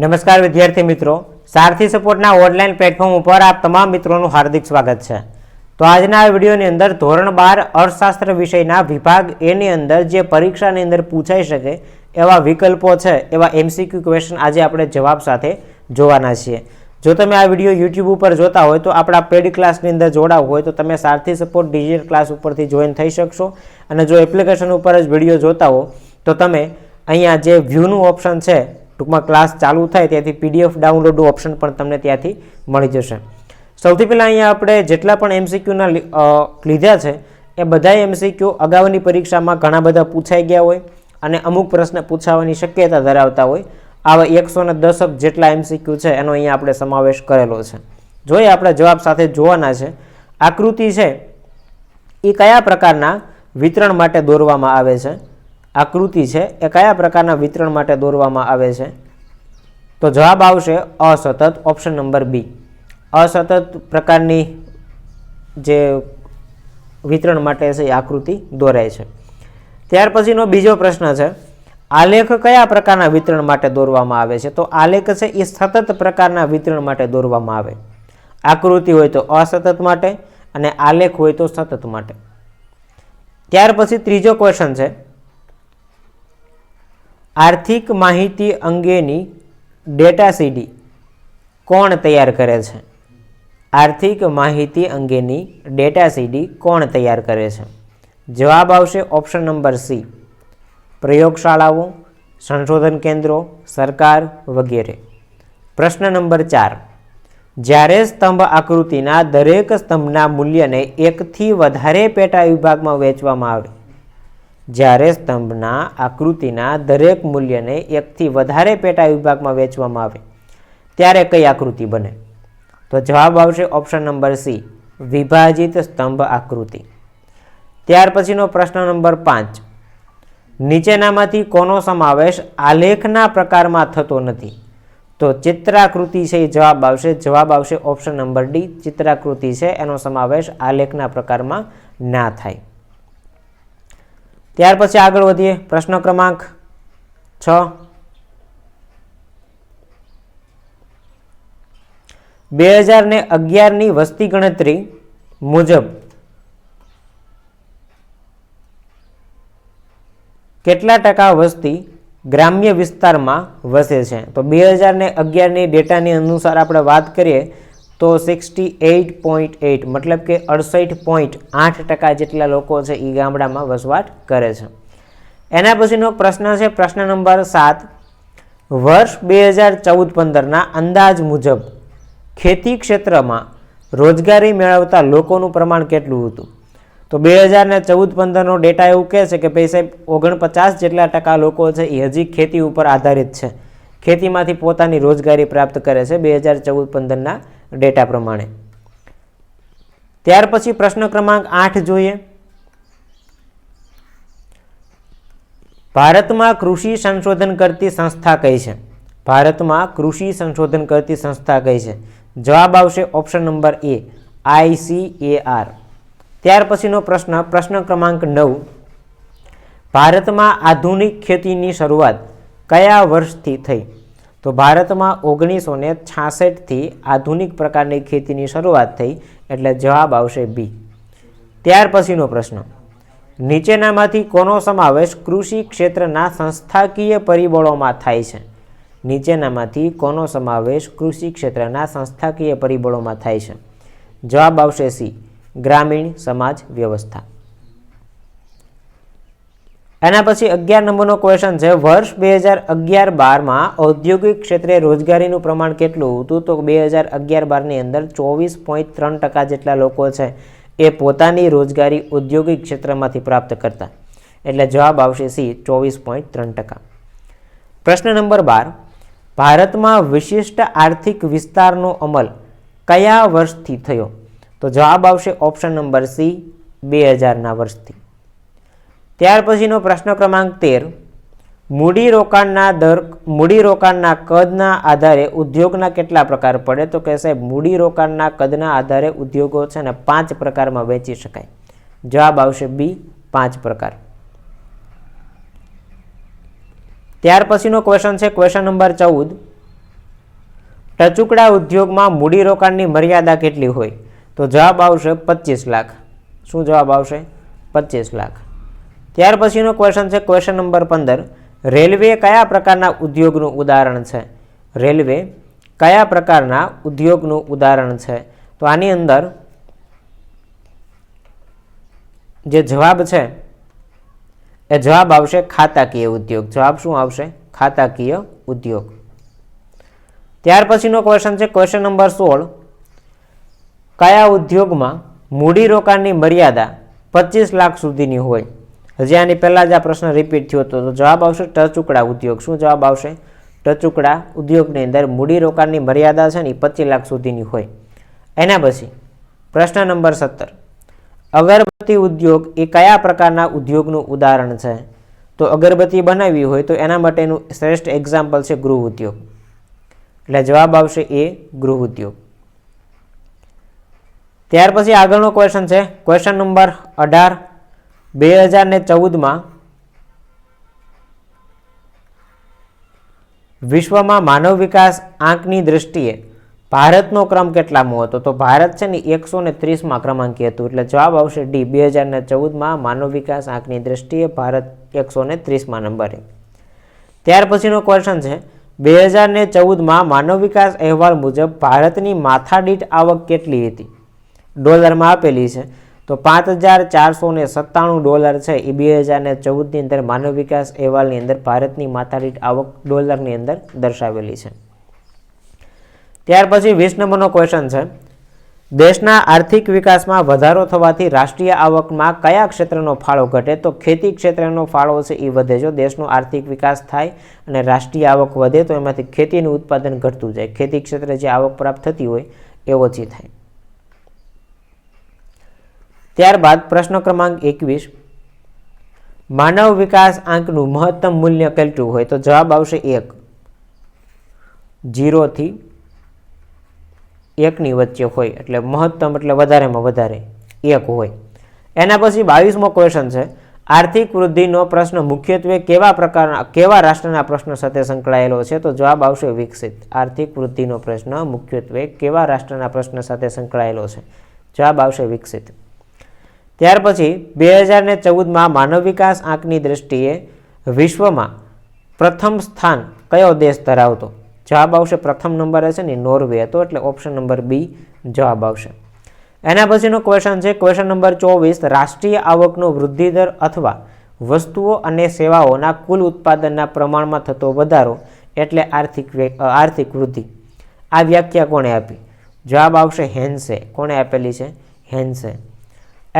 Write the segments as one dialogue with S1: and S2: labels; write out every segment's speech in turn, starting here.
S1: નમસ્કાર વિદ્યાર્થી મિત્રો. સારથી સપોર્ટના ઓનલાઈન પ્લેટફોર્મ ઉપર આપ તમામ મિત્રોનું હાર્દિક સ્વાગત છે. તો આજના આ વિડીયોની અંદર ધોરણ બાર અર્થશાસ્ત્ર વિષયના વિભાગ એની અંદર જે પરીક્ષાની અંદર પૂછાઈ શકે એવા વિકલ્પો છે, એવા એમસીક્યુ ક્વેશ્ચન આજે આપણે જવાબ સાથે જોવાના છીએ. જો તમે આ વીડિયો યુટ્યુબ ઉપર જોતા હોય તો આપણા પેડ ક્લાસની અંદર જોડાવ હોય તો તમે સારથી સપોર્ટ ડિજિટલ ક્લાસ ઉપરથી જોઈન થઈ શકશો. અને જો એપ્લિકેશન ઉપર જ વીડિયો જોતા હો તો તમે અહીંયા જે વ્યૂનું ઓપ્શન છે ટૂંકમાં ક્લાસ ચાલુ થાય ત્યાંથી પીડીએફ ડાઉનલોડનું ઓપ્શન પણ તમને ત્યાંથી મળી જશે. સૌથી પહેલાં અહીંયા આપણે જેટલા પણ એમસીક્યુના લીધા છે, એ બધા એમસીક્યુ અગાઉની પરીક્ષામાં ઘણા બધા પૂછાઈ ગયા હોય અને અમુક પ્રશ્ન પૂછાવાની શક્યતા ધરાવતા હોય, આવા એકસો ને દસક જેટલા એમસીક્યુ છે, એનો અહીંયા આપણે સમાવેશ કરેલો છે. જોઈએ આપણે જવાબ સાથે જોવાના છે, આકૃતિ છે, એ કયા પ્રકારના વિતરણ માટે દોરવામાં આવે છે? આકૃતિ છે, એ કયા પ્રકારના વિતરણ માટે દોરવામાં આવે છે? તો જવાબ આવશે અસતત ઓપ્શન નંબર બી અસતત પ્રકારની જે વિતરણ માટે છે, એ આકૃતિ દોરાય છે. ત્યાર પછીનો બીજો પ્રશ્ન છે, આલેખ કયા પ્રકારના વિતરણ માટે દોરવામાં આવે છે? તો આલેખ છે, એ સતત પ્રકારના વિતરણ માટે દોરવામાં આવે. આકૃતિ હોય તો અસતત માટે અને આલેખ હોય તો સતત માટે. ત્યાર પછી ત્રીજો ક્વેશ્ચન છે આર્થિક માહિતી અંગેની ડેટા સીડી કોણ તૈયાર કરે છે? આર્થિક માહિતી અંગેની ડેટા સીડી કોણ તૈયાર કરે છે? જવાબ આવશે ઓપ્શન નંબર સી. પ્રયોગશાળાઓ, સંશોધન કેન્દ્રો, સરકાર વગેરે. પ્રશ્ન નંબર ચાર. જ્યારે સ્તંભ આકૃતિના દરેક સ્તંભના મૂલ્યને એકથી વધારે પેટા વિભાગમાં વહેંચવામાં આવે જ્યારે સ્તંભના આકૃતિના દરેક મૂલ્યને એકથી વધારે પેટા વિભાગમાં વેચવામાં આવે, ત્યારે કઈ આકૃતિ બને? તો જવાબ આવશે ઓપ્શન નંબર સી વિભાજિત સ્તંભ આકૃતિ. ત્યાર પછીનો પ્રશ્ન નંબર પાંચ, નીચેનામાંથી કોનો સમાવેશ આલેખના પ્રકારમાં થતો નથી? તો ચિત્રાકૃતિ છે એ જવાબ આવશે જવાબ આવશે ઓપ્શન નંબર ડી ચિત્રાકૃતિ છે એનો સમાવેશ આલેખના પ્રકારમાં ના થાય. ત્યાર પછી આગળ વધીએ. પ્રશ્ન ક્રમાંક છ. બે હજાર ને અગિયારની વસ્તી ગણતરી મુજબ કેટલા ટકા વસ્તી ગ્રામ્ય વિસ્તારમાં વસે છે? તો બે હજાર ને અગિયારની ડેટાની અનુસાર આપણે વાત કરીએ તો સિક્સટી એઇટ પોઈન્ટ એઇટ મતલબ કે અડસઠ પોઈન્ટ આઠ ટકા જેટલા લોકો છે એ ગામડામાં વસવાટ કરે છે. એના પછીનો પ્રશ્ન છે, પ્રશ્ન નંબર સાત. વર્ષ બે હજાર ચૌદ પંદરના અંદાજ મુજબ ખેતી ક્ષેત્રમાં રોજગારી મેળવતા લોકોનું પ્રમાણ કેટલું હતું? તો બે હજાર ને ચૌદ પંદરનો ડેટા એવું કહે છે કે ભાઈ સાહેબ, ઓગણપચાસ જેટલા ટકા લોકો છે એ હજી ખેતી ઉપર આધારિત છે. ખેતીમાંથી પોતાની રોજગારી પ્રાપ્ત કરે છે બે હજાર ચૌદ પંદરના ડેટા પ્રમાણે. ત્યાર પછી પ્રશ્ન ક્રમાંક આઠ જોઈએ. ભારતમાં કૃષિ સંશોધન કરતી સંસ્થા કઈ છે? ભારતમાં કૃષિ સંશોધન કરતી સંસ્થા કઈ છે? જવાબ આવશે ઓપ્શન નંબર એ આઈસીએઆર ત્યાર પછીનો પ્રશ્ન પ્રશ્ન ક્રમાંક નવ. ભારતમાં આધુનિક ખેતીની શરૂઆત કયા વર્ષથી થઈ? તો ભારતમાં ઓગણીસો ને છાસઠથી આધુનિક પ્રકારની ખેતીની શરૂઆત થઈ એટલે જવાબ આવશે બી. ત્યાર પછીનો પ્રશ્ન. નીચેનામાંથી કોનો સમાવેશ કૃષિ ક્ષેત્રના સંસ્થાકીય પરિબળોમાં થાય છે? નીચેનામાંથી કોનો સમાવેશ કૃષિ ક્ષેત્રના સંસ્થાકીય પરિબળોમાં થાય છે? જવાબ આવશે સી. ગ્રામીણ સમાજ વ્યવસ્થા. એના પછી અગિયાર નંબરનો ક્વેશ્ચન છે, વર્ષ બે હજાર અગિયાર બારમાં ઔદ્યોગિક ક્ષેત્રે રોજગારીનું પ્રમાણ કેટલું હતું? તો બે હજાર અગિયાર બારની અંદર ચોવીસ પોઈન્ટ ત્રણ ટકા જેટલા લોકો છે એ પોતાની રોજગારી ઔદ્યોગિક ક્ષેત્રમાંથી પ્રાપ્ત કરતા. એટલે જવાબ આવશે સી, ચોવીસ પોઈન્ટ ત્રણ ટકા. પ્રશ્ન નંબર બાર, ભારતમાં વિશિષ્ટ આર્થિક વિસ્તારનો અમલ કયા વર્ષથી થયો? તો જવાબ આવશે ઓપ્શન નંબર સી, બે હજારના વર્ષથી. ત્યાર પછીનો પ્રશ્ન ક્રમાંક તેર. મૂડીરોકાણના દર મૂડીરોકાણના કદના આધારે ઉદ્યોગના કેટલા પ્રકાર પડે? તો કે સાહેબ મૂડીરોકાણના કદના આધારે ઉદ્યોગો છે ને પાંચ પ્રકારમાં વેચી શકાય. જવાબ આવશે બી, પાંચ પ્રકાર. ત્યાર પછીનો ક્વેશ્ચન છે ક્વેશ્ચન નંબર ચૌદ. ટચુકડા ઉદ્યોગમાં મૂડીરોકાણની મર્યાદા કેટલી હોય? તો જવાબ આવશે પચીસ લાખ. શું જવાબ આવશે? પચીસ લાખ. ત્યાર પછીનો ક્વેશ્ચન છે ક્વેશ્ચન નંબર પંદર. રેલવે કયા પ્રકારના ઉદ્યોગનું ઉદાહરણ છે? રેલવે કયા પ્રકારના ઉદ્યોગનું ઉદાહરણ છે? તો આની અંદર જે જવાબ છે, એ જવાબ આવશે ખાતાકીય ઉદ્યોગ. જવાબ શું આવશે? ખાતાકીય ઉદ્યોગ. ત્યાર પછીનો ક્વેશ્ચન છે ક્વેશ્ચન નંબર સોળ. કયા ઉદ્યોગમાં મૂડીરોકાણની મર્યાદા પચીસ લાખ સુધીની હોય? હજી આની પહેલાં જ આ પ્રશ્ન રિપીટ થયો હતો. તો જવાબ આવશે ટચુકડા ઉદ્યોગ. શું જવાબ આવશે? ટચુકડા ઉદ્યોગની અંદર મૂડીરોકાણની મર્યાદા છે ને એ પચીસ લાખ સુધીની હોય. એના પછી પ્રશ્ન નંબર સત્તર. અગરબત્તી ઉદ્યોગ એ કયા પ્રકારના ઉદ્યોગનું ઉદાહરણ છે? તો અગરબત્તી બનાવવી હોય તો એના માટેનું શ્રેષ્ઠ એક્ઝામ્પલ છે ગૃહ ઉદ્યોગ. એટલે જવાબ આવશે એ ગૃહ ઉદ્યોગ. ત્યાર પછી આગળનો ક્વેશ્ચન છે. ક્વેશ્ચન નંબર અઢાર. બે હજાર ને ચૌદમાં વિશ્વમાં માનવ વિકાસ આંકની દ્રષ્ટિએ ભારતનો ક્રમ કેટલામો હતો? તો ભારત છે ને એકસો ને ત્રીસમાં ક્રમાંકી હતું. એટલે જવાબ આવશે ડી. બે હજાર ને ચૌદમાં માનવ વિકાસ આંકની દ્રષ્ટિએ ભારત એકસો ને ત્રીસમાં નંબરે ત્યાર પછીનો ક્વેશ્ચન છે, બે હજાર ને ચૌદમાં માનવ વિકાસ અહેવાલ મુજબ ભારતની માથાદીઠ આવક કેટલી હતી? ડોલરમાં આપેલી છે. તો પાંચ હજાર ચારસો ને સત્તાણું ડોલર છે એ બે હજાર ને ચૌદની અંદર માનવ વિકાસ અહેવાલની અંદર ભારતની માથાદીઠ આવક ડોલરની અંદર દર્શાવેલી છે. ત્યાર પછી વીસ નંબરનો ક્વેશ્ચન છે. દેશના આર્થિક વિકાસમાં વધારો થવાથી રાષ્ટ્રીય આવકમાં કયા ક્ષેત્રનો ફાળો ઘટે? તો ખેતી ક્ષેત્રનો ફાળો છે એ વધે. જો દેશનો આર્થિક વિકાસ થાય અને રાષ્ટ્રીય આવક વધે, તો એમાંથી ખેતીનું ઉત્પાદન ઘટતું જાય. ખેતી ક્ષેત્રે જે આવક પ્રાપ્ત થતી હોય, એ ઓછી થાય. ત્યારબાદ પ્રશ્ન ક્રમાંક એકવીસ. માનવ વિકાસ આંકનું મહત્તમ મૂલ્ય કેટલું હોય? તો જવાબ આવશે એક. જીરોથી એકની વચ્ચે હોય એટલે મહત્તમ એટલે વધારેમાં વધારે એક હોય. એના પછી બાવીસમો ક્વેશ્ચન છે. આર્થિક વૃદ્ધિનો પ્રશ્ન મુખ્યત્વે કેવા પ્રકારના, કેવા રાષ્ટ્રના પ્રશ્ન સાથે સંકળાયેલો છે? તો જવાબ આવશે વિકસિત. આર્થિક વૃદ્ધિનો પ્રશ્ન મુખ્યત્વે કેવા રાષ્ટ્રના પ્રશ્ન સાથે સંકળાયેલો છે? જવાબ આવશે વિકસિત. ત્યાર પછી બે હજાર ને ચૌદમાં માનવ વિકાસ આંકની દ્રષ્ટિએ વિશ્વમાં પ્રથમ સ્થાન કયો દેશ ધરાવતો? જવાબ આવશે પ્રથમ નંબર હશે ને નોર્વે હતો, એટલે ઓપ્શન નંબર બી જવાબ આવશે. એના પછીનો ક્વેશ્ચન છે ક્વેશ્ચન નંબર ચોવીસ, રાષ્ટ્રીય આવકનો વૃદ્ધિ દર અથવા વસ્તુઓ અને સેવાઓના કુલ ઉત્પાદનના પ્રમાણમાં થતો વધારો એટલે આર્થિક આર્થિક વૃદ્ધિ. આ વ્યાખ્યા કોણે આપી? જવાબ આવશે હેન્સે, કોણે આપેલી છે? હેન્સે.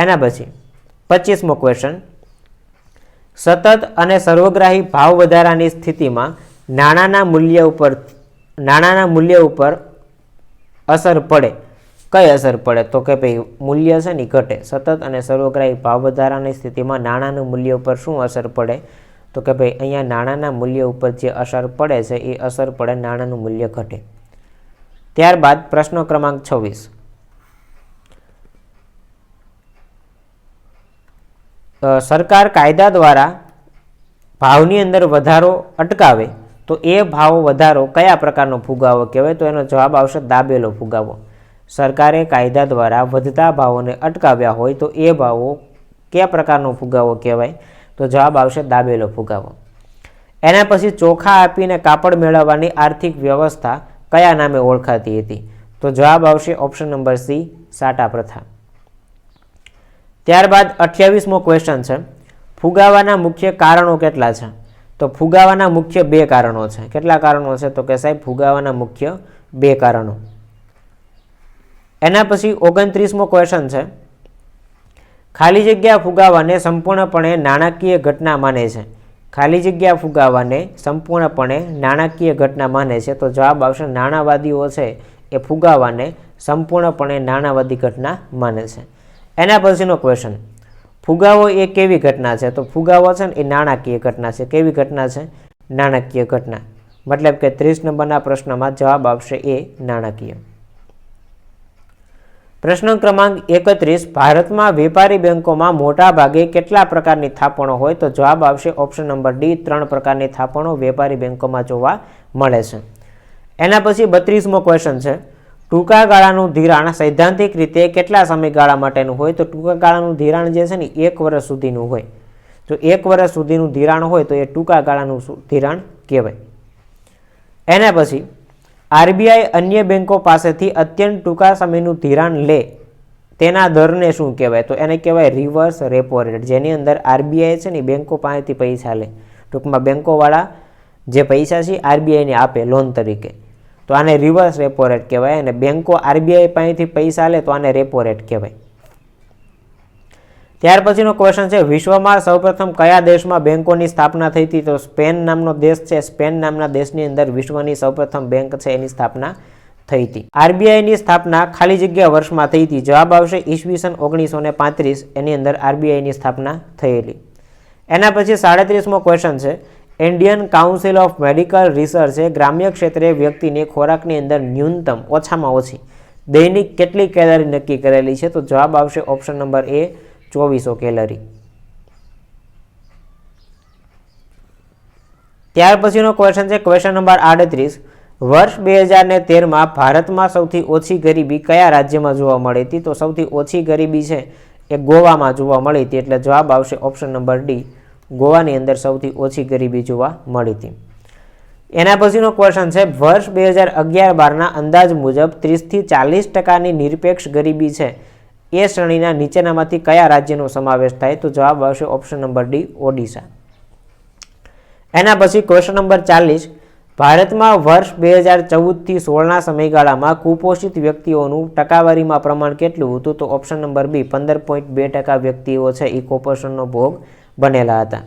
S1: એના પછી પચીસમો ક્વેશ્ચન સતત અને સર્વગ્રાહી ભાવ વધારાની સ્થિતિમાં નાણાંના મૂલ્ય ઉપર, નાણાંના મૂલ્ય ઉપર અસર પડે. કઈ અસર પડે? તો કે ભાઈ મૂલ્ય છે ને ઘટે. સતત અને સર્વગ્રાહી ભાવ વધારાની સ્થિતિમાં નાણાંનું મૂલ્ય ઉપર શું અસર પડે? તો કે ભાઈ અહીંયા નાણાંના મૂલ્ય ઉપર જે અસર પડે છે એ અસર પડે, નાણાંનું મૂલ્ય ઘટે. ત્યારબાદ પ્રશ્ન ક્રમાંક છવ્વીસ. સરકાર કાયદા દ્વારા ભાવની અંદર વધારો અટકાવે, તો એ ભાવ વધારો કયા પ્રકારનો ફુગાવો કહેવાય? તો એનો જવાબ આવશે દાબેલો ફુગાવો. સરકારે કાયદા દ્વારા વધતા ભાવોને અટકાવ્યા હોય તો એ ભાવો કયા પ્રકારનો ફુગાવો કહેવાય? તો જવાબ આવશે દાબેલો ફુગાવો. એના પછી ચોખા આપીને કાપડ મેળવવાની આર્થિક વ્યવસ્થા કયા નામે ઓળખાતી હતી? તો જવાબ આવશે ઓપ્શન નંબર સી, સાટા પ્રથા. ત્યારબાદ અઠ્યાવીસમો ક્વેશ્ચન છે. ફુગાવાના મુખ્ય કારણો કેટલા છે? તો ફુગાવાના મુખ્ય બે કારણો છે. કેટલા કારણો છે? તો કે સાહેબ, ફુગાવાના મુખ્ય બે કારણો. એના પછી ઓગણત્રીસમો ક્વેશ્ચન છે. ખાલી જગ્યા ફુગાવાને સંપૂર્ણપણે નાણાકીય ઘટના માને છે. ખાલી જગ્યા ફુગાવાને સંપૂર્ણપણે નાણાકીય ઘટના માને છે. તો જવાબ આવશે, નાણાવાદીઓ છે એ ફુગાવાને સંપૂર્ણપણે નાણાવાદી ઘટના માને છે. એના પછીનો ક્વેશ્ચન ફુગાવો એ કેવી ઘટના છે? તો ફુગાવો છે ને એ નાણાકીય ઘટના છે. કેવી ઘટના છે? નાણાકીય ઘટના. મતલબ કે ત્રીસ નંબરના પ્રશ્નમાં જવાબ આવશે એ નાણાકીય. પ્રશ્ન ક્રમાંક એકત્રીસ, ભારતમાં વેપારી બેંકોમાં મોટા ભાગે કેટલા પ્રકારની થાપણો હોય? તો જવાબ આવશે ઓપ્શન નંબર ડી, ત્રણ પ્રકારની થાપણો વેપારી બેંકોમાં જોવા મળે છે. એના પછી બત્રીસમો ક્વેશ્ચન છે. ટૂંકા ગાળાનું ધિરાણ સૈદ્ધાંતિક રીતે કેટલા સમયગાળા માટેનું હોય? તો ટૂંકા ગાળાનું ધિરાણ જે છે ને એક વર્ષ સુધીનું હોય. જો એક વર્ષ સુધીનું ધિરાણ હોય તો એ ટૂંકા ગાળાનું ધિરાણ કહેવાય. એના પછી, આરબીઆઈ અન્ય બેન્કો પાસેથી અત્યંત ટૂંકા સમયનું ધિરાણ લે, તેના દરને શું કહેવાય? તો એને કહેવાય રિવર્સ રેપો રેટ. જેની અંદર આરબીઆઈ છે ને બેન્કો પાસેથી પૈસા લે. ટૂંકમાં બેન્કોવાળા જે પૈસા છે આરબીઆઈને આપે, લોન તરીકે. તો આને રિવર્સ રેપો રેટ કહેવાય અને બેન્કો આરબીઆઈ પાસેથી પૈસા લે તો આને રેપો રેટ કહેવાય. ત્યાર પછીનો ક્વેશ્ચન છે, વિશ્વમાં સૌપ્રથમ કયા દેશમાં બેન્કોની સ્થાપના થઈ હતી? તો સ્પેન નામનો દેશ છે, સ્પેન નામના દેશની અંદર વિશ્વની સૌપ્રથમ બેંક છે, એની સ્થાપના થઈ હતી. આરબીઆઈની સ્થાપના ખાલી જગ્યા વર્ષમાં થઈ હતી. જવાબ આવશે ઈસવીસન ઓગણીસો ને પાંત્રીસ, એની અંદર આરબીઆઈની સ્થાપના થયેલી. એના પછી સાડત્રીસમો ક્વેશ્ચન છે ઇન્ડિયન કાઉન્સિલ ઓફ મેડિકલ રિસર્ચે ગ્રામ્ય ક્ષેત્રે વ્યક્તિને ખોરાકની અંદર ન્યૂનતમ ઓછામાં ઓછી દૈનિક કેટલી કેલરી નક્કી કરેલી છે? તો જવાબ આવશે ઓપ્શન નંબર એ, ચોવીસો કેલરી. ત્યાર પછીનો ક્વેશ્ચન છે ક્વેશ્ચન નંબર આડત્રીસ. વર્ષ બે હજાર ને તેરમાં ભારતમાં સૌથી ઓછી ગરીબી કયા રાજ્યમાં જોવા મળી હતી? તો સૌથી ઓછી ગરીબી છે એ ગોવામાં જોવા મળી હતી, એટલે જવાબ આવશે ઓપ્શન નંબર ડી. ગોવાની અંદર સૌથી ઓછી ગરીબી જોવા મળી હતી. એના પછીનો ક્વેશ્ચન છે, વર્ષ બે હજાર અગિયાર બારના અંદાજ મુજબ ત્રીસથી ચાલીસ ટકાની નિરપેક્ષ ગરીબી છે. એ શ્રેણીના નીચેનામાંથી કયા રાજ્યનો સમાવેશ થાય? તો જવાબ આવશે ઓપ્શન નંબર ડી, ઓડિશા. એના પછી ક્વેશ્ચન નંબર ચાલીસ, ભારતમાં વર્ષ બે હજાર ચૌદથી સોળના સમયગાળામાં કુપોષિત વ્યક્તિઓનું ટકાવારીમાં પ્રમાણ કેટલું હતું? તો ઓપ્શન નંબર બી, પંદર પોઈન્ટ બે ટકા વ્યક્તિઓ છે, એ કુપોષણનો ભોગ બનેલા હતા.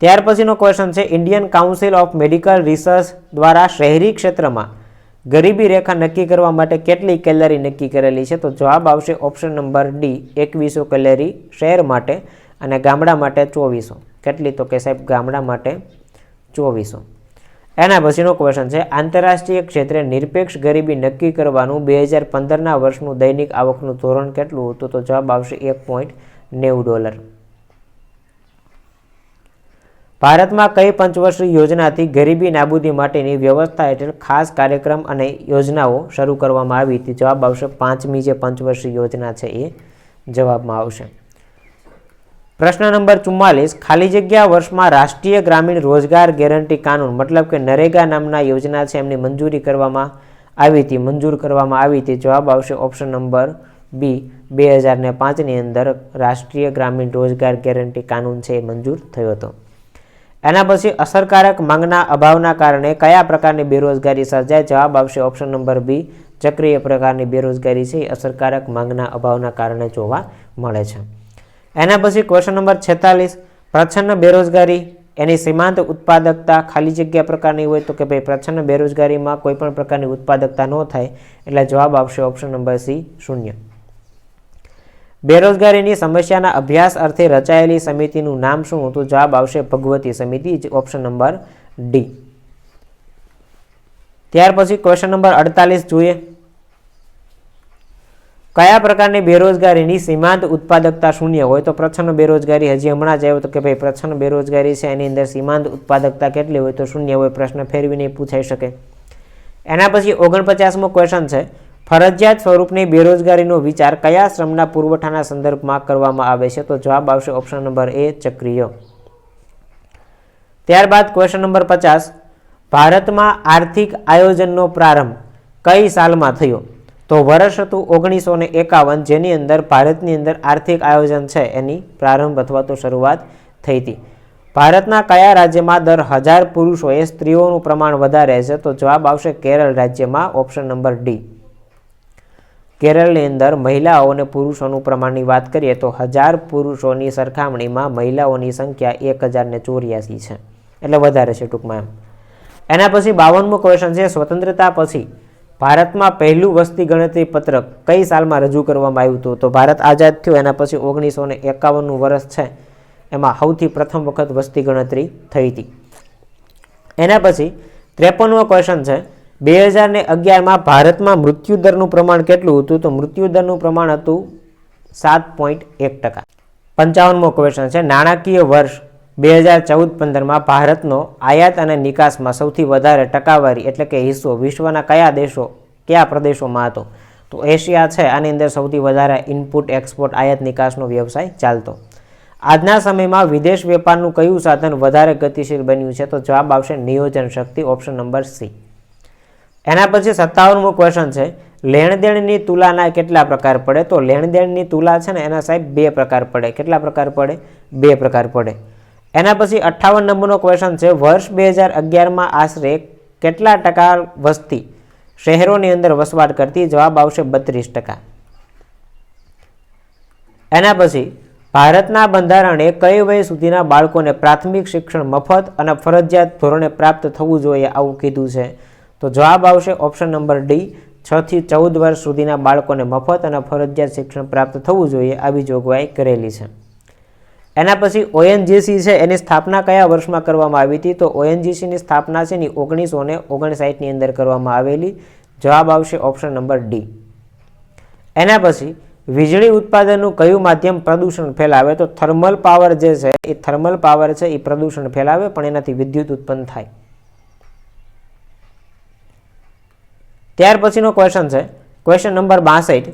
S1: ત્યાર પછીનો ક્વેશ્ચન છે Indian council of medical research દ્વારા શહેરી ક્ષેત્રમાં ગરીબી રેખા નક્કી કરવા માટે કેટલી કેલરી નક્કી કરેલી છે? તો જવાબ આવશે ઓપ્શન નંબર ડી એકવીસો કેલરી શહેર માટે અને ગામડા માટે ચોવીસો. કેટલી? તો કે સાહેબ, ગામડા માટે ચોવીસો. એના પછીનો ક્વેશ્ચન છે, આંતરરાષ્ટ્રીય ક્ષેત્રે નિરપેક્ષ ગરીબી નક્કી કરવાનું બે હજાર પંદરના વર્ષનું દૈનિક આવકનું ધોરણ કેટલું હતું? તો જવાબ આવશે એક પોઈન્ટ નેવું ડોલર. ભારતમાં કઈ પંચવર્ષીય યોજનાથી ગરીબી નાબૂદી માટેની વ્યવસ્થા હેઠળ ખાસ કાર્યક્રમ અને યોજનાઓ શરૂ કરવામાં આવી હતી? જવાબ આવશે પાંચમી જે પંચવર્ષીય યોજના છે એ જવાબમાં આવશે. પ્રશ્ન નંબર ચુમ્માલીસ, ખાલી જગ્યા વર્ષમાં રાષ્ટ્રીય ગ્રામીણ રોજગાર ગેરંટી કાનૂન, મતલબ કે નરેગા નામના યોજના છે, એમની મંજૂરી કરવામાં આવી હતી, મંજૂર કરવામાં આવી હતી. જવાબ આવશે ઓપ્શન નંબર બી, બે હજાર ને પાંચની અંદર રાષ્ટ્રીય ગ્રામીણ રોજગાર ગેરંટી કાનૂન છે, એ મંજૂર થયો હતો. એના પછી અસરકારક માંગના અભાવના કારણે કયા પ્રકારની બેરોજગારી સર્જાય? જવાબ આવશે ઓપ્શન નંબર બી, ચક્રીય પ્રકારની બેરોજગારી છે, એ અસરકારક માંગના અભાવના કારણે જોવા મળે છે. એના પછી ક્વેશ્ચન નંબર છેતાલીસ, પ્રચ્છન્ન બેરોજગારી, એની સીમાંત ઉત્પાદકતા ખાલી જગ્યા પ્રકારની હોય તો કે ભાઈ પ્રચ્છન્ન બેરોજગારીમાં કોઈ પણ પ્રકારની ઉત્પાદકતા ન થાય એટલે જવાબ આવશે ઓપ્શન નંબર સી શૂન્ય. બેરોજગારીની સમસ્યાના અભ્યાસ અર્થે રચાયેલી સમિતિનું નામ શું હતું? જવાબ આવશે ભગવતી સમિતિ ઓપ્શન નંબર ડી ત્યાર પછી ક્વેશ્ચન નંબર અડતાલીસ જોઈએ. કયા પ્રકારની બેરોજગારીની સીમાંત ઉત્પાદકતા શૂન્ય હોય? તો પ્રચ્છન્ન બેરોજગારી હજી હમણાં જ આવ્યો તો કે ભાઈ પ્રચ્છન્ન બેરોજગારી છે, એની અંદર સીમાંત ઉત્પાદકતા કેટલી હોય તો શૂન્ય હોય? પ્રશ્ન ફેરવીને પૂછાઈ શકે. એના પછી ઓગણપચાસમો ક્વેશ્ચન છે, ફરજિયાત સ્વરૂપની બેરોજગારીનો વિચાર કયા શ્રમના પુરવઠાના સંદર્ભમાં કરવામાં આવે છે? તો જવાબ આવશે ઓપ્શન નંબર એ, ચક્રીય. ત્યારબાદ ક્વેશ્ચન નંબર પચાસ, ભારતમાં આર્થિક આયોજનનો પ્રારંભ કઈ સાલમાં થયો? તો વર્ષ હતું ઓગણીસો ને એકાવન જેની અંદર ભારતની અંદર આર્થિક આયોજન છે, એની પ્રારંભ અથવા તો શરૂઆત થઈ હતી. ભારતના કયા રાજ્યમાં દર હજાર પુરુષોએ સ્ત્રીઓનું પ્રમાણ વધારે છે, તો જવાબ આવશે કેરળ રાજ્યમાં ઓપ્શન નંબર ડી કેરળની અંદર મહિલાઓ અને પુરુષોનું પ્રમાણની વાત કરીએ તો હજાર પુરુષોની સરખામણીમાં મહિલાઓની સંખ્યા એક હજારને ચોર્યાસી છે. એટલે વધારે છે ટૂંકમાં એમ. એના પછી બાવનમો ક્વેશ્ચન છે, સ્વતંત્રતા પછી ભારતમાં પહેલું વસ્તી ગણતરી પત્રક કઈ સાલમાં રજૂ કરવામાં આવ્યું હતું? તો ભારત આઝાદ થયો, એના પછી ઓગણીસો ને એકાવનનું વર્ષ છે. એમાં સૌથી પ્રથમ વખત વસ્તી ગણતરી થઈ હતી. એના પછી ત્રેપનમો ક્વેશ્ચન છે, બે હજાર ને અગિયારમાં ભારતમાં મૃત્યુદરનું પ્રમાણ કેટલું હતું? તો મૃત્યુદરનું પ્રમાણ હતું સાત પોઈન્ટ એક ટકા. પંચાવનમો ક્વેશ્ચન છે, નાણાકીય વર્ષ બે હજાર ચૌદ પંદરમાં ભારતનો આયાત અને નિકાસમાં સૌથી વધારે ટકાવારી એટલે કે હિસ્સો વિશ્વના કયા દેશો, કયા પ્રદેશોમાં હતો? તો એશિયા છે, આની અંદર સૌથી વધારે ઇનપુટ, એક્સપોર્ટ, આયાત, નિકાસનો વ્યવસાય ચાલતો. આજના સમયમાં વિદેશ વેપારનું કયું સાધન વધારે ગતિશીલ બન્યું છે? તો જવાબ આવશે નિયોજન શક્તિ, ઓપ્શન નંબર સી. એના પછી સત્તાવનમો ક્વેશ્ચન છે, લેણદેણની તુલાના કેટલા પ્રકાર પડે? તો લેણદેણની તુલા છે ને, એના સાહેબ બે પ્રકાર પડે. કેટલા પ્રકાર પડે? બે પ્રકાર પડે. એના પછી અઠ્ઠાવન નંબરનો ક્વેશ્ચન છે, વર્ષ બે હજાર અગિયારમાં આશરે કેટલા ટકા વસ્તી શહેરોની અંદર વસવાટ કરતી? જવાબ આવશે બત્રીસ ટકા. એના પછી, ભારતના બંધારણે કઈ વય સુધીના બાળકોને પ્રાથમિક શિક્ષણ મફત અને ફરજિયાત ધોરણે પ્રાપ્ત થવું જોઈએ આવું કીધું છે? તો જવાબ આવશે ઓપ્શન નંબર ડી, છ થી ચૌદ વર્ષ સુધીના બાળકોને મફત અને ફરજિયાત શિક્ષણ પ્રાપ્ત થવું જોઈએ, આવી જોગવાઈ કરેલી છે. એના પછી ઓએનજીસી છે, એની સ્થાપના કયા વર્ષમાં કરવામાં આવી હતી? તો ઓએનજીસીની સ્થાપના છે ને ઓગણીસો ને ઓગણસાઠની અંદર કરવામાં આવેલી. જવાબ આવશે ઓપ્શન નંબર ડી. એના પછી વીજળી ઉત્પાદનનું કયું માધ્યમ પ્રદૂષણ ફેલાવે? તો થર્મલ પાવર જે છે એ થર્મલ પાવર છે એ પ્રદૂષણ ફેલાવે, પણ એનાથી વિદ્યુત ઉત્પન્ન થાય. ત્યાર પછીનો ક્વેશ્ચન છે. ક્વેશ્ચન નંબર બાસઠ.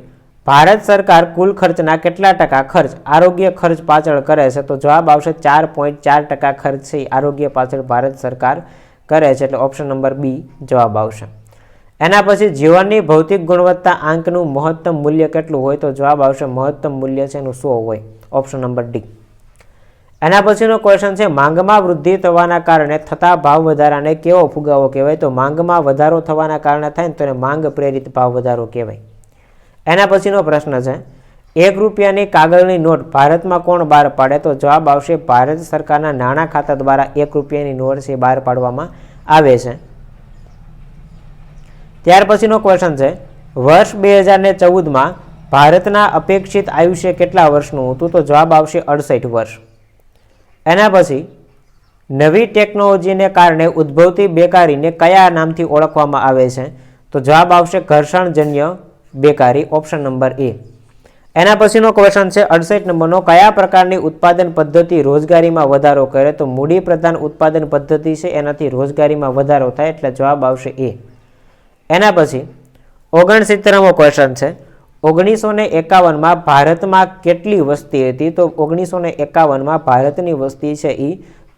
S1: ભારત સરકાર કુલ ખર્ચના કેટલા ટકા ખર્ચ? આરોગ્ય ખર્ચ પાછળ કરે છે તો જવાબ આવશે ચાર પોઈન્ટ ચાર ટકા ખર્ચ છે. આરોગ્ય પાછળ ભારત સરકાર કરે છે એટલે ઓપ્શન નંબર બી જવાબ આવશે. એના પછી જીવનની ભૌતિક ગુણવત્તા આંકનું મહત્તમ મૂલ્ય કેટલું હોય તો જવાબ આવશે મહત્તમ મૂલ્ય છે એનું સો હોય. ઓપ્શન નંબર ડી એના પછીનો ક્વેશ્ચન છે માંગમાં વૃદ્ધિ થવાના કારણે થતા ભાવ વધારાને કેવો ફુગાવો કહેવાય? તો માંગમાં વધારો થવાના કારણે થાય ને તો માંગ પ્રેરિત ભાવ વધારો કહેવાય. એના પછીનો પ્રશ્ન છે, એક રૂપિયાની કાગળની નોટ ભારતમાં કોણ બહાર પાડે? તો જવાબ આવશે, ભારત સરકારના નાણાં ખાતા દ્વારા એક રૂપિયાની નોટ છે બહાર પાડવામાં આવે છે. ત્યાર પછીનો ક્વેશ્ચન છે, વર્ષ બે હજારને ચૌદમાં ભારતના અપેક્ષિત આયુષ્ય કેટલા વર્ષનું હતું? તો જવાબ આવશે અડસઠ વર્ષ. એના પછી, નવી ટેકનોલોજીને કારણે ઉદ્ભવતી બેકારીને કયા નામથી ઓળખવામાં આવે છે? તો જવાબ આવશે ઘર્ષણજન્ય બેકારી ઓપ્શન નંબર એ એના પછીનો ક્વેશ્ચન છે, અડસઠ નંબરનો, કયા પ્રકારની ઉત્પાદન પદ્ધતિ રોજગારીમાં વધારો કરે? તો મૂડી પ્રધાન ઉત્પાદન પદ્ધતિ છે, એનાથી રોજગારીમાં વધારો થાય એટલે જવાબ આવશે એ એના પછી, ઓગણસિત્તેરમો ક્વેશ્ચન છે, ઓગણીસો ને એકાવનમાં ભારતમાં કેટલી વસ્તી હતી? તો ઓગણીસો ને એકાવનમાં ભારતની વસ્તી છે એ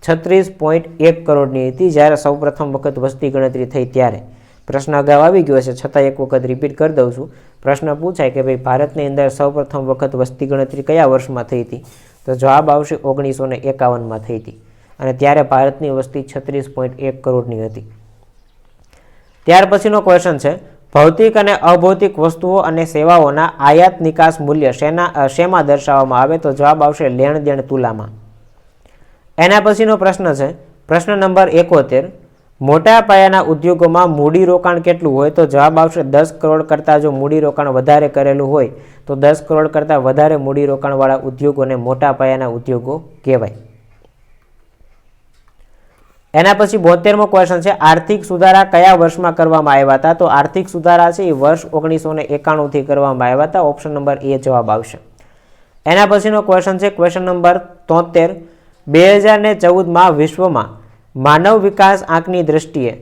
S1: છત્રીસ પોઈન્ટ એક કરોડની હતી, જ્યારે સૌપ્રથમ વખત વસ્તી ગણતરી થઈ ત્યારે. પ્રશ્ન અગાઉ આવી ગયો છે છતાં એક વખત રિપીટ કરી દઉં છું. પ્રશ્ન પૂછાય કે ભાઈ, ભારતની અંદર સૌપ્રથમ વખત વસ્તી ગણતરી કયા વર્ષમાં થઈ હતી? તો જવાબ આવશે ઓગણીસો ને એકાવનમાં થઈ હતી. અને ત્યારે ભારતની વસ્તી છત્રીસ પોઈન્ટ એક કરોડની હતી. ત્યાર પછીનો ક્વેશ્ચન છે, ભૌતિક અને અભૌતિક વસ્તુઓ અને સેવાઓના આયાત નિકાસ મૂલ્ય શેના શેમાં દર્શાવવામાં આવે? તો જવાબ આવશે લેણ દેણ તુલામાં. એના પછીનો પ્રશ્ન છે, પ્રશ્ન નંબર એકોતેર મોટા પાયાના ઉદ્યોગોમાં મૂડીરોકાણ કેટલું હોય તો જવાબ આવશે દસ કરોડ કરતાં જો મૂડીરોકાણ વધારે કરેલું હોય, તો દસ કરોડ કરતાં વધારે મૂડીરોકાણવાળા ઉદ્યોગોને મોટા પાયાના ઉદ્યોગો કહેવાય. એના પછી બોતેરમો ક્વેશ્ચન છે, આર્થિક સુધારા કયા વર્ષમાં કરવામાં આવ્યા હતા? તો આર્થિક સુધારા છે એ વર્ષ ઓગણીસો ને એકાણુંથી કરવામાં આવ્યા હતા. ઓપ્શન નંબર એ જવાબ આવશે. એના પછીનો ક્વેશ્ચન છે ક્વેશ્ચન નંબર તોતેર. બે હજાર ચૌદમાં વિશ્વમાં માનવ વિકાસ આંકની દ્રષ્ટિએ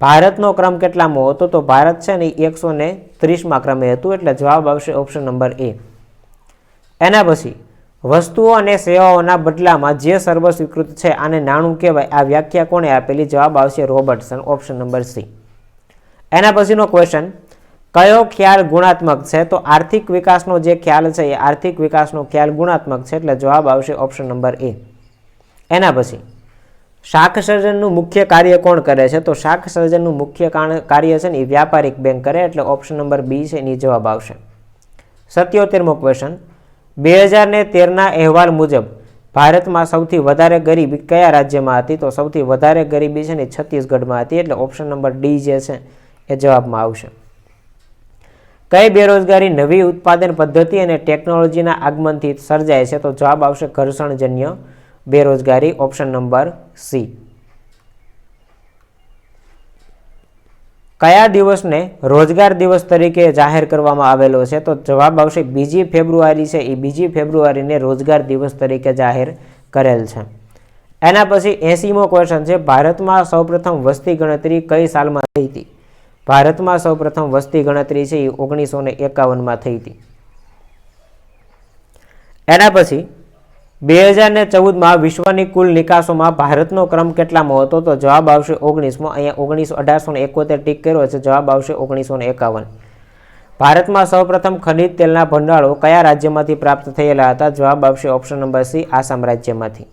S1: ભારતનો ક્રમ કેટલામો હતો તો ભારત છે ને એકસો ને ત્રીસમાં ક્રમે હતું એટલે જવાબ આવશે ઓપ્શન નંબર એ એના પછી, વસ્તુઓ અને સેવાઓના બદલામાં જે સર્વ સ્વીકૃત છે આને નાણું કહેવાય, આ વ્યાખ્યા કોણે આપેલી? જવાબ આવશે રોબર્ટસન ઓપ્શન નંબર સી એના પછીનો ક્વેશ્ચન કયો ખ્યાલ ગુણાત્મક છે? તો આર્થિક વિકાસનો જે ખ્યાલ છે એ આર્થિક વિકાસનો ખ્યાલ ગુણાત્મક છે એટલે જવાબ આવશે ઓપ્શન નંબર એ એના પછી શાક સર્જનનું મુખ્ય કાર્ય કોણ કરે છે? તો શાક સર્જનનું મુખ્ય કાર્ય છે ને એ વ્યાપારિક બેંક કરે, એટલે ઓપ્શન નંબર બી છે એની જવાબ આવશે. સત્યોતેરમો ક્વેશ્ચન બે હજાર ને તેરના અહેવાલ મુજબ ભારતમાં સૌથી વધારે ગરીબી કયા રાજ્યમાં હતી? તો સૌથી વધારે ગરીબી છે ને છત્તીસગઢમાં હતી, એટલે ઓપ્શન નંબર ડી જે છે એ જવાબમાં આવશે. કઈ બેરોજગારી નવી ઉત્પાદન પદ્ધતિ અને ટેકનોલોજીના આગમનથી સર્જાય છે? તો જવાબ આવશે ઘર્ષણજન્ય. બેરોજગારી ઓપ્શન નંબર સી કયા દિવસને રોજગાર દિવસ તરીકે જાહેર કરવામાં આવેલો છે? તો જવાબ આવશે બીજી ફેબ્રુઆરી છે. એ બીજી ફેબ્રુઆરીને રોજગાર દિવસ તરીકે જાહેર કરેલ છે. એના પછી એસીમો ક્વેશ્ચન છે. ભારતમાં સૌપ્રથમ વસ્તી ગણતરી કઈ સાલમાં થઈ હતી? ભારતમાં સૌપ્રથમ વસ્તી ગણતરી છે એ ઓગણીસો એકાવનમાં થઈ હતી. એના પછી બે હજાર ને ચૌદમાં વિશ્વની કુલ નિકાસોમાં ભારતનો ક્રમ કેટલામાં હતો? તો જવાબ આવશે ઓગણીસમો. અહીંયા ઓગણીસો અઢારસો ને એકોતેર ટીક કર્યો છે. જવાબ આવશે ઓગણીસો ને એકાવન. ભારતમાં સૌપ્રથમ ખનિજ તેલના ભંડારો કયા રાજ્યમાંથી પ્રાપ્ત થયેલા હતા? જવાબ આવશે ઓપ્શન નંબર સી, આસામ રાજ્યમાંથી.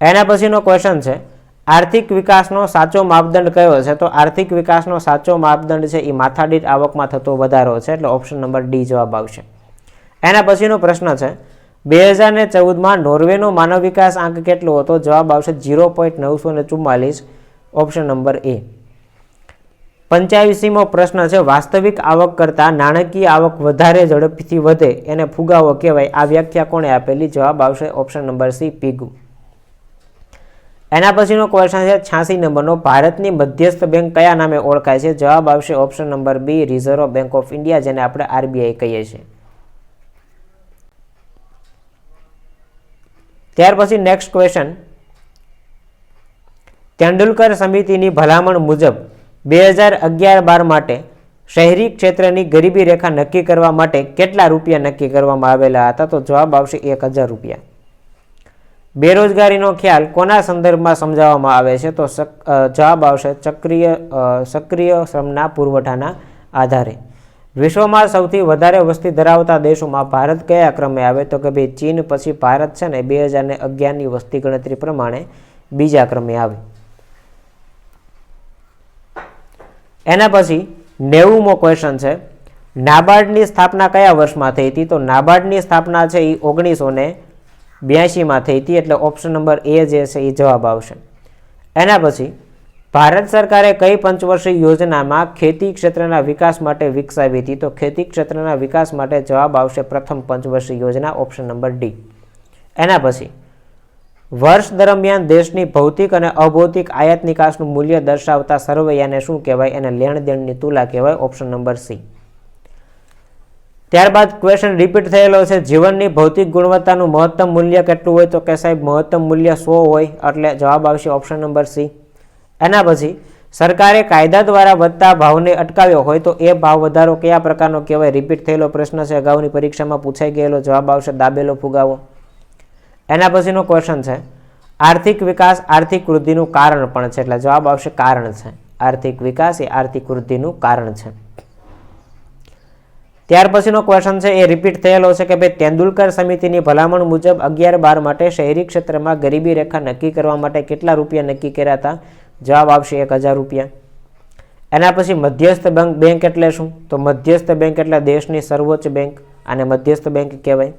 S1: એના પછીનો ક્વેશ્ચન છે. આર્થિક વિકાસનો સાચો માપદંડ કયો છે? તો આર્થિક વિકાસનો સાચો માપદંડ છે એ માથાદીઠ આવકમાં થતો વધારો છે, એટલે ઓપ્શન નંબર ડી જવાબ આવશે. એના પછીનો પ્રશ્ન છે, બે હજાર ને ચૌદમાં નોર્વેનો માનવ વિકાસ આંક કેટલો હતો? જવાબ આવશે જીરો પોઈન્ટ નવસો ને ચુમ્માલીસ ઓપ્શન નંબર એ. પંચ્યાવીસીમો પ્રશ્ન છે, વાસ્તવિક આવક કરતાં નાણાકીય આવક વધારે ઝડપથી વધે, એને ફુગાવો કહેવાય. આ વ્યાખ્યા કોણે આપેલી? જવાબ આવશે ઓપ્શન નંબર સી, પીગુ. એના પછીનો ક્વેશ્ચન છે, છ્યાસી નંબરનો, ભારતની મધ્યસ્થ બેંક કયા નામે ઓળખાય છે? જવાબ આવશે option number B reserve bank of India જેને આપણે આરબીઆઈ કહીએ છીએ. ત્યાર પછી નેક્સ્ટ ક્વેશ્ચન તેંડુલકર સમિતિની ભલામણ મુજબ બે હજાર અગિયાર બાર માટે શહેરી ક્ષેત્રની ગરીબી રેખા નક્કી કરવા માટે કેટલા રૂપિયા નક્કી કરવામાં આવેલા હતા? તો જવાબ આવશે એક હજાર રૂપિયા. બેરોજગારીનો ખ્યાલ કોના સંદર્ભમાં સમજાવવામાં આવે છે? તો જવાબ આવશે ચક્રિય સક્રિય શ્રમના પુરવઠાના આધારે. વિશ્વમાં સૌથી વધારે વસ્તી ધરાવતા દેશોમાં ભારત કયા ક્રમે આવે? તો કે ભાઈ ચીન પછી ભારત છે ને, બે હજાર ને અગિયારની વસ્તી ગણતરી પ્રમાણે બીજા ક્રમે આવે. એના પછી નેવુંમો ક્વેશ્ચન છે. નાબાર્ડની સ્થાપના કયા વર્ષમાં થઈ હતી? તો નાબાર્ડની સ્થાપના છે એ ઓગણીસો ને બ્યાસીમાં થઈ હતી એટલે ઓપ્શન નંબર એ જે છે એ જવાબ આવશે. એના પછી, ભારત સરકારે કઈ પંચવર્ષીય યોજનામાં ખેતી ક્ષેત્રના વિકાસ માટે વિકસાવી હતી? તો ખેતી ક્ષેત્રના વિકાસ માટે જવાબ આવશે પ્રથમ પંચવર્ષીય યોજના ઓપ્શન નંબર ડી એના પછી, વર્ષ દરમિયાન દેશની ભૌતિક અને અભૌતિક આયાત નિકાસનું મૂલ્ય દર્શાવતા સરવૈયાને શું કહેવાય? એને લેણદેણની તુલા કહેવાય ઓપ્શન નંબર સી ત્યારબાદ ક્વેશ્ચન રિપીટ થયેલો છે. જીવનની ભૌતિક ગુણવત્તાનું મહત્તમ મૂલ્ય કેટલું હોય તો કે સાહેબ મહત્તમ મૂલ્ય સો હોય? એટલે જવાબ આવશે ઓપ્શન નંબર સી એના પછી, સરકારે કાયદા દ્વારા વધતા ભાવને અટકાવ્યો હોય તો એ ભાવ વધારો કયા પ્રકારનો કહેવાય? રિપીટ થયેલો પ્રશ્ન છે. અગાઉની પરીક્ષામાં પૂછાઈ ગયેલો જવાબ આવશે દાબેલો ફુગાવો. એના પછીનો ક્વેશ્ચન છે. આર્થિક વિકાસ આર્થિક વૃદ્ધિનું કારણ પણ છે. એટલે જવાબ આવશે કારણ છે. આર્થિક વિકાસ એ આર્થિક વૃદ્ધિનું કારણ છે. ત્યાર પછીનો ક્વેશ્ચન છે, એ રિપીટ થયેલો છે કે ભાઈ તેંડુલકર સમિતિની ભલામણ મુજબ અગિયાર બાર માટે શહેરી ક્ષેત્રમાં ગરીબી રેખા નક્કી કરવા માટે કેટલા રૂપિયા નક્કી કર્યા હતા? જવાબ આવશે એક હજાર રૂપિયા. એના પછી મધ્યસ્થ બેંક બેંક એટલે શું? તો મધ્યસ્થ બેંક એટલે દેશની સર્વોચ્ચ બેંક આને મધ્યસ્થ બેંક કહેવાય.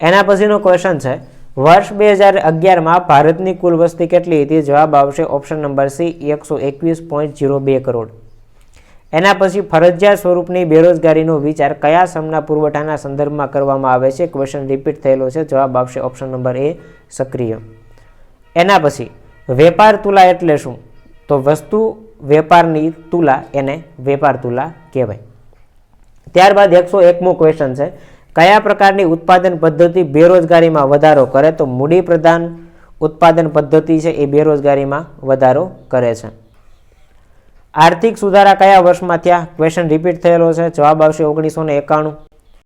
S1: એના પછીનો ક્વેશ્ચન છે, વર્ષ બે હજાર અગિયારમાં ભારતની કુલ વસ્તી કેટલી હતી? જવાબ આવશે ઓપ્શન નંબર સી, એકસો એકવીસ પોઈન્ટ જીરો બે કરોડ. એના પછી ફરજિયાત સ્વરૂપની બેરોજગારીનો વિચાર કયા સમના પુરવઠાના સંદર્ભમાં કરવામાં આવે છે? ક્વેશ્ચન રિપીટ થયેલો છે. જવાબ આવશે ઓપ્શન નંબર એ સક્રિય. એના પછી, વેપાર તુલા એટલે શું? તો વસ્તુ વેપારની તુલા એને વેપાર તુલા કહેવાય. ત્યારબાદ એકસો એકમો ક્વેશ્ચન છે. કયા પ્રકારની ઉત્પાદન પદ્ધતિ બેરોજગારીમાં વધારો કરે? તો મૂડી પ્રધાન ઉત્પાદન પદ્ધતિ છે એ બેરોજગારીમાં વધારો કરે છે. આર્થિક સુધારા કયા વર્ષમાં થયા? ક્વેશ્ચન રિપીટ થયેલો છે. જવાબ આવશે ઓગણીસો ને એકાણું.